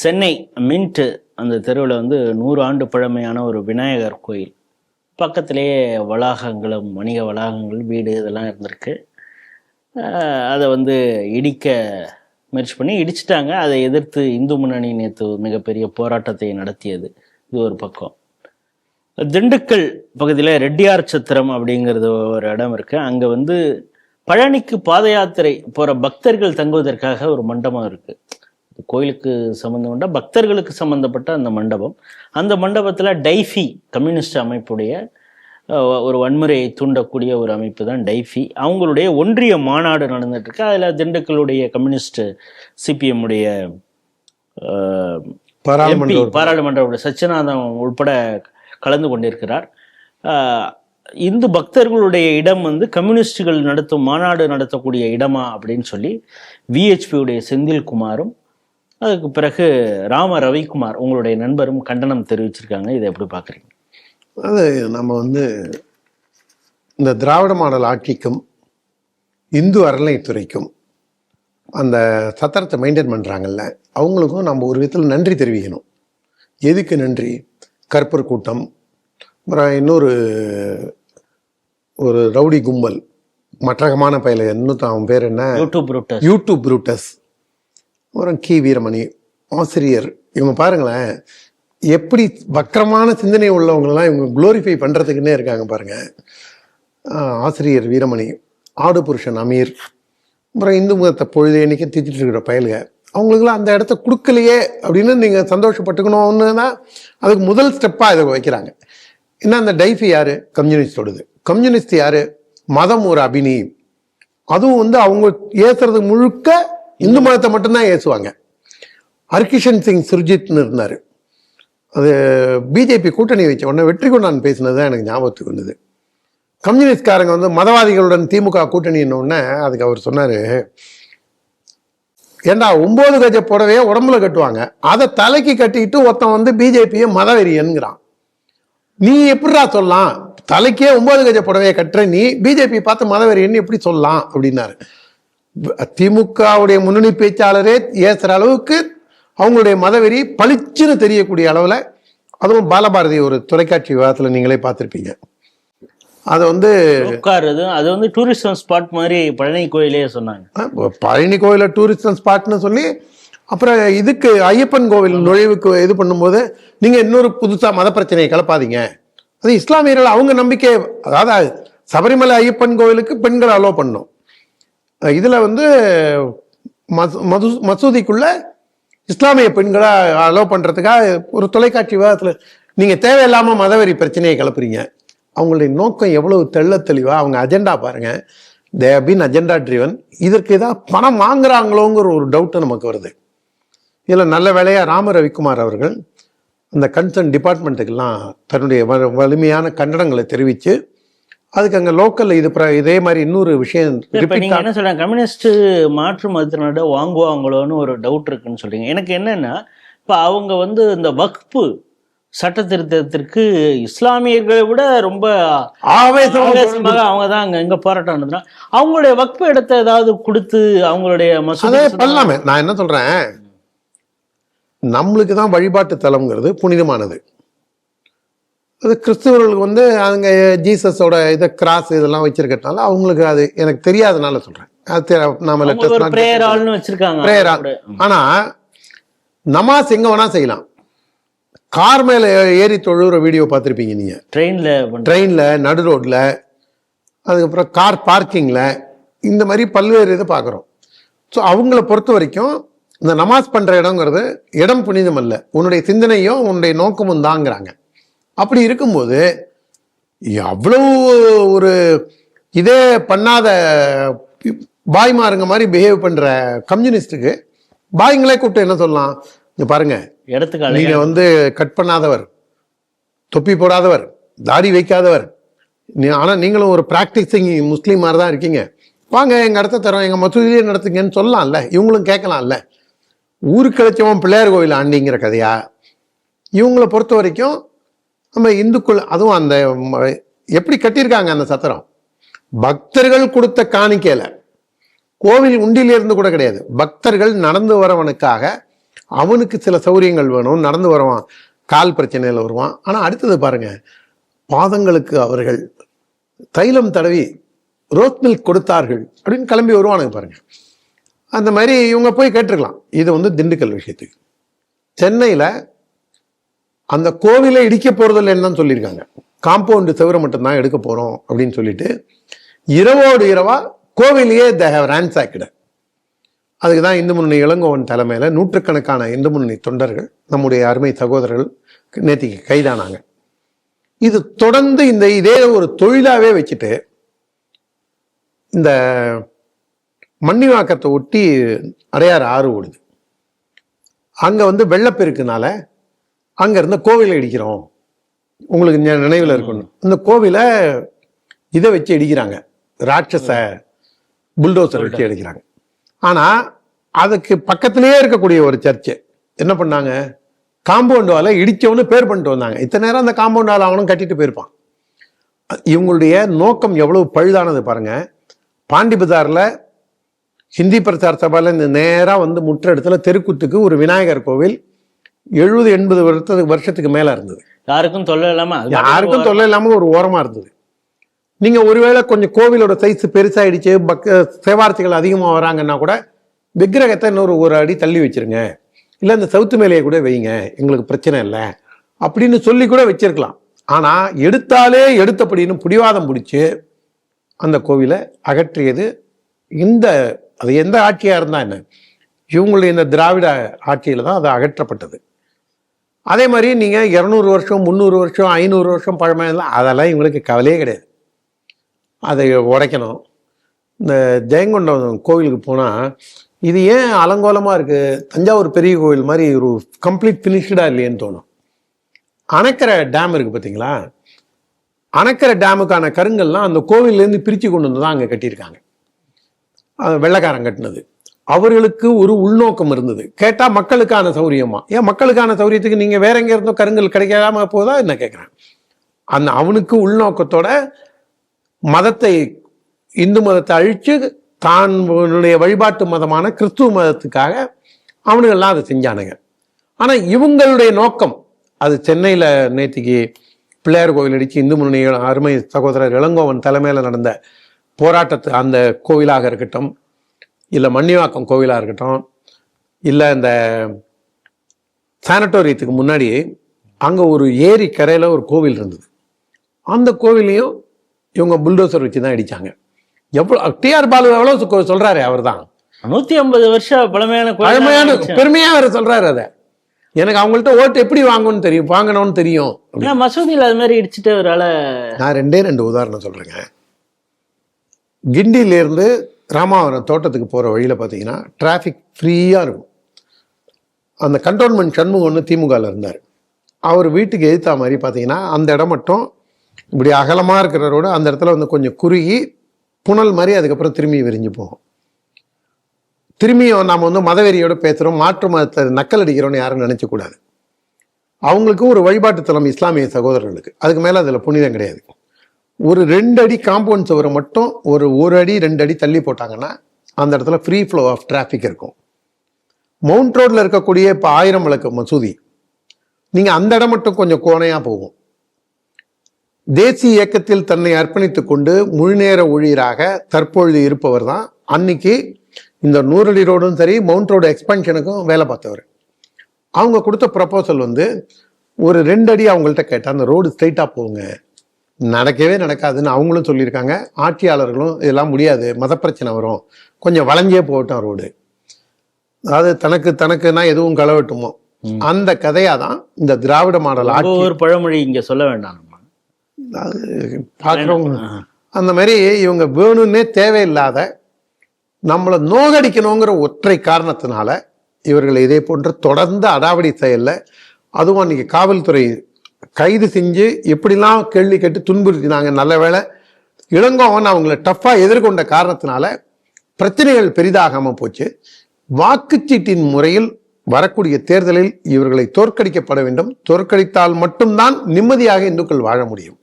Chennai mint அந்த தெருவில் வந்து நூறு ஆண்டு பழமையான ஒரு விநாயகர் கோயில். பக்கத்திலேயே வளாகங்களும் வணிக வளாகங்கள் வீடு இதெல்லாம் இருந்திருக்கு. அதை வந்து இடிக்க முயற்சி பண்ணி இடிச்சிட்டாங்க. அதை எதிர்த்து இந்து முன்னணி நேற்று மிகப்பெரிய போராட்டத்தை நடத்தியது. இது ஒரு பக்கம். திண்டுக்கல் பகுதியில் ரெட்டியார் சத்திரம் அப்படிங்கிறது ஒரு இடம் இருக்குது அங்கே வந்து பழனிக்கு பாத யாத்திரை போகிற பக்தர்கள் தங்குவதற்காக ஒரு மண்டபம் இருக்குது கோயிலுக்கு சம்பந்தப்பட்ட பக்தர்களுக்கு சம்பந்தப்பட்ட அந்த மண்டபம். அந்த மண்டபத்தில் டைஃபி கம்யூனிஸ்ட் அமைப்புடைய ஒரு வன்முறையை தூண்டக்கூடிய ஒரு அமைப்பு தான் டைஃபி. அவங்களுடைய ஒன்றிய மாநாடு நடந்துட்டு இருக்கு அதில் திண்டுக்கலுடைய கம்யூனிஸ்ட் சிபிஎம் உடைய பாராளுமன்ற. பாராளுமன்ற சச்சிதானந்தம் உட்பட கலந்து கொண்டிருக்கிறார். ஆஹ் இந்து பக்தர்களுடைய இடம் வந்து கம்யூனிஸ்டுகள் நடத்தும் மாநாடு நடத்தக்கூடிய இடமா அப்படின்னு சொல்லி உடைய செந்தில்குமாரும் அதுக்கு பிறகு ராம ரவிக்குமார் உங்களுடைய நண்பரும் கண்டனம் தெரிவிச்சிருக்காங்க. இதை எப்படி பார்க்குறீங்க? அது நம்ம வந்து இந்த திராவிட மாடல் ஆட்சிக்கும் இந்து அறநிலைத்துறைக்கும் அந்த சத்திரத்தை மெயின்டைன் பண்ணுறாங்கல்ல அவங்களுக்கும் நம்ம ஒரு விதத்தில் நன்றி தெரிவிக்கணும். எதுக்கு நன்றி? கற்பர் கூட்டம் அப்புறம் இன்னொரு ஒரு ரவுடி கும்பல் மற்றகமான பயல இன்னும் அவன் பேர் என்ன? யூடியூப் யூடியூப் ப்ரூட்டஸ் அப்புறம் கி. வீரமணி ஆசிரியர். இவங்க பாருங்களேன் எப்படி வக்கரமான சிந்தனை உள்ளவங்களெல்லாம் இவங்க குளோரிஃபை பண்ணுறதுக்குன்னே இருக்காங்க பாருங்கள் ஆசிரியர் வீரமணி ஆடு புருஷன் அமீர் அப்புறம் இந்து மதத்தை பொழுது எண்ணிக்கை திச்சிட்டு இருக்கிற பயலுக. அவங்களுக்குலாம் அந்த இடத்த கொடுக்கலையே அப்படின்னு நீங்கள் சந்தோஷப்பட்டுக்கணும்னு தான் அதுக்கு முதல் ஸ்டெப்பாக இதை வைக்கிறாங்க. என்ன அந்த டைஃபி யார்? கம்யூனிஸ்டோடது. கம்யூனிஸ்ட் யார்? மதம் ஒரு அபினி அதுவும் வந்து அவங்க ஏசுறது முழுக்க இந்து மதத்தை மட்டும்தான் ஏசுவாங்க. ஹர்கிஷன் சிங் சுர்ஜித்னு இருந்தார். அது பிஜேபி கூட்டணி வச்ச உடனே வெற்றி கொண்டான் பேசினது தான் எனக்கு ஞாபகத்துக்கு வந்தது. கம்யூனிஸ்ட்காரங்க வந்து மதவாதிகளுடன் திமுக கூட்டணின்னொடனே அதுக்கு அவர் சொன்னார். ஏண்டா ஒம்பது கஜ புடவையை உடம்புல கட்டுவாங்க. அதை தலைக்கு கட்டிக்கிட்டு ஒருத்தன் வந்து பிஜேபியை மதவெறியன்கிறான். நீ எப்படிடா சொல்லலாம்? தலைக்கே ஒம்பது கஜ புடவையை கட்டுற நீ பிஜேபி பார்த்து மதவெறியன்னு எப்படி சொல்லலாம்? அப்படின்னாரு. திமுகவுடைய முன்னணி பேச்சாளரே ஏசுற அளவுக்கு அவங்களுடைய மதவெறி பளிச்சுன்னு தெரியக்கூடிய அளவில் அதுவும் பாலபாரதி ஒரு தொலைக்காட்சி விவாதத்தில் நீங்களே பார்த்துருப்பீங்க. அதை வந்து உட்காருது அது வந்து டூரிசம் ஸ்பாட் மாதிரி பழனி கோயிலே சொன்னாங்க. பழனி கோயில டூரிஸ்ட் ஸ்பாட்னு சொல்லி அப்புறம் இதுக்கு ஐயப்பன் கோவில் நுழைவுக்கு இது பண்ணும்போது நீங்க இன்னொரு புதுசா மத பிரச்சனையை கலப்பாதீங்க. அது இஸ்லாமியர்கள் அவங்க நம்பிக்கை அதாவது சபரிமலை ஐயப்பன் கோவிலுக்கு பெண்களை அலோவ் பண்ணும். இதில் வந்து மசூ- மது மசூதிக்குள்ள இஸ்லாமிய பெண்களை அலோவ் பண்ணுறதுக்காக ஒரு தொலைக்காட்சி விவாதத்தில் நீங்கள் தேவையில்லாமல் மதவெறி பிரச்சனையை கிளப்புறீங்க. அவங்களுடைய நோக்கம் எவ்வளவு தெள்ள தெளிவாக அவங்க அஜெண்டா பாருங்க. தே பின் அஜெண்டா ட்ரிவன் இதற்கு ஏதாவது பணம் வாங்குறாங்களோங்கிற ஒரு டவுட்டு நமக்கு வருது. இதில் நல்ல வேலையாக ராம ரவிக்குமார் அவர்கள் அந்த கன்சர்ன் டிபார்ட்மெண்ட்டுக்கெல்லாம் தன்னுடைய வ- வலிமையான கண்டனங்களை தெரிவித்து அதுக்கு அங்கே லோக்கலில் இது இதே மாதிரி இன்னொரு விஷயம் இப்ப என்ன சொல்றீங்க? கம்யூனிஸ்ட் மாற்று மதத்தினோட வாங்குவாங்களோன்னு ஒரு டவுட் இருக்குன்னு சொல்றீங்க. எனக்கு என்னன்னா இப்ப அவங்க வந்து இந்த வக்பு சட்ட திருத்தத்திற்கு இஸ்லாமியர்களை விட ரொம்ப ஆவேசமா ஆவேசமாக அவங்க தான் அங்க எங்க போராட்டம் நடத்துனா அவங்களுடைய வக்பு இடத்தை ஏதாவது கொடுத்து அவங்களுடைய அதே மசூதி பண்ணலாமே. நான் என்ன சொல்றேன்? நம்மளுக்கு தான் வழிபாட்டு தலம்ங்கிறது புனிதமானது. அது கிறிஸ்துவர்களுக்கு வந்து அங்க ஜீசஸோட இதை கிராஸ் இதெல்லாம் வச்சிருக்கறதுனால அவங்களுக்கு அது எனக்கு தெரியாதனால சொல்றேன். அது நாம அவங்க letters ஒரு not பிரேயர் get- ஆள்னு வச்சிருக்காங்க. Prayer hall. அவங்களோட. ஆனா நமாஸ் எங்க வேணா செய்யலாம். கார் மேல ஏறி தொழுகிற வீடியோ பார்த்துருப்பீங்க நீங்க. ட்ரெயின்ல ட்ரெயின்ல நடு ரோட்ல அதுக்கப்புறம் கார் பார்க்கிங்ல இந்த மாதிரி பல்வேறு இதை பார்க்குறோம். ஸோ அவங்கள பொறுத்த வரைக்கும் இந்த நமாஸ் பண்ற இடங்கிறது இடம் புனிதம் அல்ல உன்னுடைய சிந்தனையும் உன்னுடைய நோக்கமும் தாங்கிறாங்க. அப்படி இருக்கும்போது அவ்வளவு ஒரு இதே பண்ணாத பாய்மாருங்க மாதிரி பிஹேவ் பண்ற கம்யூனிஸ்டுக்கு பாய்ங்களே கூப்பிட்டு என்ன சொல்லலாம்? இங்க பாருங்க. இடத்துக்கு நீங்க அழகா வந்து கட் பண்ணாதவர் தொப்பி போடாதவர் தாடி வைக்காதவர். நீ ஆனா நீங்களும் ஒரு பிராக்டிசிங் முஸ்லீம் மாதிரி தான் இருக்கீங்க. வாங்க எங்க இடத்த தரோம் எங்க மசூதியிலே நடத்துங்கன்னு சொல்லலாம்ல. இவங்களும் கேட்கலாம்ல. ஊருக்கு கிடைச்சவன் பிள்ளையார் கோவில் ஆண்டிங்கிற கதையா? இவங்களை பொறுத்த வரைக்கும் நம்ம இந்துக்கள் அதுவும் அந்த எப்படி கட்டியிருக்காங்க அந்த சத்திரம்? பக்தர்கள் கொடுத்த காணிக்கையில். கோவில் உண்டிலிருந்து கூட கிடையாது. பக்தர்கள் நடந்து வரவனுக்காக அவனுக்கு சில சௌரியங்கள் வேணும் நடந்து வருவான் கால் பிரச்சனையில் வருவான். ஆனால் அடுத்தது பாருங்கள் பாதங்களுக்கு அவர்கள் தைலம் தடவி ரோஸ் மில்க் கொடுத்தார்கள் அப்படின்னு கிளம்பி வருவானுங்க பாருங்கள் அந்த மாதிரி இவங்க போய் கேட்டிருக்கலாம். இது வந்து திண்டுக்கல் விஷயத்துக்கு. சென்னையில் அந்த கோவிலை இடிக்க போறதில்லை என்னன்னு சொல்லியிருக்காங்க. காம்பவுண்டு தவிர மட்டும்தான் எடுக்க போறோம் அப்படின்னு சொல்லிட்டு இரவோடு இரவா கோவிலையே த ஹவ் ரான்சாக்கிட அதுக்கு தான் இந்து முன்னணி இளங்கோவன் தலைமையில் நூற்றுக்கணக்கான இந்து முன்னணி தொண்டர்கள் நம்முடைய அருமை சகோதரர்கள் நேத்திக்கு கைதானாங்க. இது தொடர்ந்து இந்த இதே ஒரு தொழிலாகவே வச்சுட்டு இந்த மண்ணிவாக்கத்தை ஒட்டி அடையாறு ஆறு ஓடுது. அங்கே வந்து வெள்ளப்பெருக்குனால அங்க இருந்த கோவிலை இடிக்கிறோம். உங்களுக்கு நினைவுல இருக்கணும். இந்த கோவிலை இதை வச்சு இடிக்கிறாங்க. ராட்சச புல்டோசர் வச்சு இடிக்கிறாங்க. ஆனா அதுக்கு பக்கத்திலேயே இருக்கக்கூடிய ஒரு சர்ச்சு. என்ன பண்ணாங்க? காம்பவுண்ட் வால இடிச்சவனு பேர் பண்ணிட்டு வந்தாங்க. இத்தனை நேரம் அந்த காம்பவுண்ட் வால் அவனும் கட்டிட்டு போயிருப்பான். இவங்களுடைய நோக்கம் எவ்வளவு பழுதானது பாருங்க. பாண்டி பஜார்ல ஹிந்தி பிரச்சார சபால இந்த நேரா வந்து முற்ற இடத்துல தெருக்குத்துக்கு ஒரு விநாயகர் கோவில் எழுபது எண்பது வருஷத்துக்கு வருஷத்துக்கு மேல இருந்தது. யாருக்கும் தொல்லை இல்லாம அது யாருக்கும் தொல்லை இல்லாம ஒரு ஓரமா இருந்தது. நீங்க ஒருவேளை கொஞ்சம் கோவிலோட சைஸ் பெருசாயிடுச்சு பக்க சேவார்த்திகள் அதிகமா வராங்கன்னா கூட விக்கிரகத்தை இன்னொரு ஒரு அடி தள்ளி வச்சிருங்க. இல்ல இந்த சவுத்து மேலேயே கூட வைங்க எங்களுக்கு பிரச்சனை இல்லை அப்படின்னு சொல்லி கூட வச்சிருக்கலாம். ஆனா எடுத்தாலே எடுத்தபடின்னு பிடிவாதம் பிடிச்சு அந்த கோவிலை அகற்றியது இந்த அது எந்த ஆட்சியா இருந்தா என்ன? இவங்களுடைய இந்த திராவிட ஆட்சியில தான் அது அகற்றப்பட்டது. அதே மாதிரி நீங்கள் இரநூறு வருஷம் முந்நூறு வருஷம் ஐநூறு வருஷம் பழமையெல்லாம் அதெல்லாம் இவங்களுக்கு கவலையே கிடையாது. அதை உடைக்கணும். இந்த ஜெயங்கொண்டம் கோவிலுக்கு போனால் இது ஏன் அலங்கோலமாக இருக்குது தஞ்சாவூர் பெரிய கோவில் மாதிரி ஒரு கம்ப்ளீட் ஃபினிஷ்டாக இல்லையேன்னு தோணும். அணைக்கரை டேம் இருக்குது பார்த்தீங்களா? அணைக்கரை டேமுக்கான கருங்கள்லாம் அந்த கோவில்லேருந்து பிரித்து கொண்டு வந்து தான் அங்கே கட்டியிருக்காங்க. அது வெள்ளைக்காரன் கட்டினது. அவர்களுக்கு ஒரு உள்நோக்கம் இருந்தது. கேட்டால் மக்களுக்கான சௌரியமா? ஏன் மக்களுக்கான சௌரியத்துக்கு நீங்கள் வேற எங்கே இருந்தோ கருங்கல் கிடைக்காம போதா என்ன கேட்குறேன் அந்த அவனுக்கு உள்நோக்கத்தோட மதத்தை இந்து மதத்தை அழித்து தான் வழிபாட்டு மதமான கிறிஸ்துவ மதத்துக்காக அவனுங்கள்லாம் அதை செஞ்சானுங்க. ஆனால் இவங்களுடைய நோக்கம் அது சென்னையில் நேற்றுக்கு பிள்ளையார் கோவில் அடித்து இந்து முன்னணி அருமை சகோதரர் இளங்கோவன் தலைமையில் நடந்த போராட்டத்து அந்த கோவிலாக இருக்கட்டும் இல்லை மன்னிவாக்கம் கோவிலாக இருக்கட்டும் இல்லை இந்த சானட்டோரியத்துக்கு முன்னாடி அங்கே ஒரு ஏரி கரையில் ஒரு கோவில் இருந்தது. அந்த கோவிலையும் இவங்க புல்டோசர் வச்சு தான் அடித்தாங்க எவ்வளோ டிஆர் பாலு எவ்வளோ சொ- சொல்றாரு அவர் தான் நூத்தி ஐம்பது வருஷம் பழமையான பழமையான தான் பெருமையா அவர் சொல்றாரு அதை. எனக்கு அவங்கள்ட்ட ஓட்டு எப்படி வாங்கணும்னு தெரியும் வாங்கணும்னு தெரியும். மசூதியில் அது மாதிரி இடிச்சுட்டு அவரால் நான் ரெண்டே ரெண்டு உதாரணம் சொல்றேங்க. கிண்டியில இருந்து ராமாவரம் தோட்டத்துக்கு போகிற வழியில் பார்த்தீங்கன்னா டிராஃபிக் ஃப்ரீயாக இருக்கும். அந்த கண்டோன்மெண்ட் சண்முகம் ஒன்று திமுகவில் இருந்தார். அவர் வீட்டுக்கு எதிர்த்தா மாதிரி பார்த்தீங்கன்னா அந்த இடம் மட்டும் இப்படி அகலமாக இருக்கிற ரோடு அந்த இடத்துல வந்து கொஞ்சம் குறுகி புனல் மாதிரி அதுக்கப்புறம் திரும்பி விரிஞ்சு போகும். திரும்பியும் நாம் வந்து மதவெறியோடு பேசுகிறோம் மாற்று மதத்தை நக்கல் அடிக்கிறோம்னு யாரும் நினைச்சக்கூடாது அவங்களுக்கும் ஒரு வழிபாட்டு தலம் இஸ்லாமிய சகோதரர்களுக்கு. அதுக்கு மேலே அதில் புனிதம் கிடையாது. ஒரு ரெண்டு அடி காம்பவுண்ட் சுவரை மட்டும் ஒரு ஒரு அடி ரெண்டு அடி தள்ளி போட்டாங்கன்னா அந்த இடத்துல ஃப்ரீ ஃப்ளோ ஆஃப் டிராஃபிக் இருக்கும். மவுண்ட் ரோட்ல இருக்கக்கூடிய இப்போ ஆயிரம் விளக்கு மசூதி நீங்க அந்த இடம் மட்டும் கொஞ்சம் கோணையா போகும். தேசிய இயக்கத்தில் தன்னை அர்ப்பணித்துக் கொண்டு முழுநேர ஊழியராக தற்பொழுது இருப்பவர் தான் அன்னைக்கு இந்த நூறடி ரோடும் சரி மவுண்ட் ரோடு எக்ஸ்பென்ஷனுக்கும் வேலை பார்த்தவர். அவங்க கொடுத்த ப்ரப்போசல் வந்து ஒரு ரெண்டு அடி அவங்கள்ட்ட கேட்டால் அந்த ரோடு ஸ்ட்ரைட்டாக போங்க. நடக்கவே நடக்காதுன்னு அவங்களும் சொல்லியிருக்காங்க. ஆட்சியாளர்களும் இதெல்லாம் முடியாது. மத பிரச்சனை வரும். கொஞ்சம் வளைஞ்சே போகட்டும் ரோடு அதாவது தனக்கு தனக்குன்னா எதுவும் களவட்டுமோ அந்த கதையா தான் இந்த திராவிட மாடல் ஆட்சி. ஒரு பழமொழி இங்க சொல்ல வேண்டாம். பார்க்குறவங்க. அந்த மாதிரி இவங்க வேணும்னே தேவையில்லாத நம்மளை நோகடிக்கணுங்கிற ஒற்றை காரணத்தினால இவர்கள் இதே போன்ற தொடர்ந்து அடாவடி செயல்ல அதுவும் அன்னைக்கு காவல்துறை கைது செஞ்சு எப்படிலாம் கேள்வி கேட்டு துன்புறுத்தினாங்க நல்ல வேளை இளங்கோவன் அவங்கள டஃப்பாக எதிர்கொண்ட காரணத்தினால பிரச்சனைகள் பெரிதாகாமல் போச்சு. வாக்குச்சீட்டின் முறையில் வரக்கூடிய தேர்தலில் இவர்களை தோற்கடிக்கப்பட வேண்டும். தோற்கடித்தால் மட்டும்தான் நிம்மதியாக இந்துக்கள் வாழ முடியும்.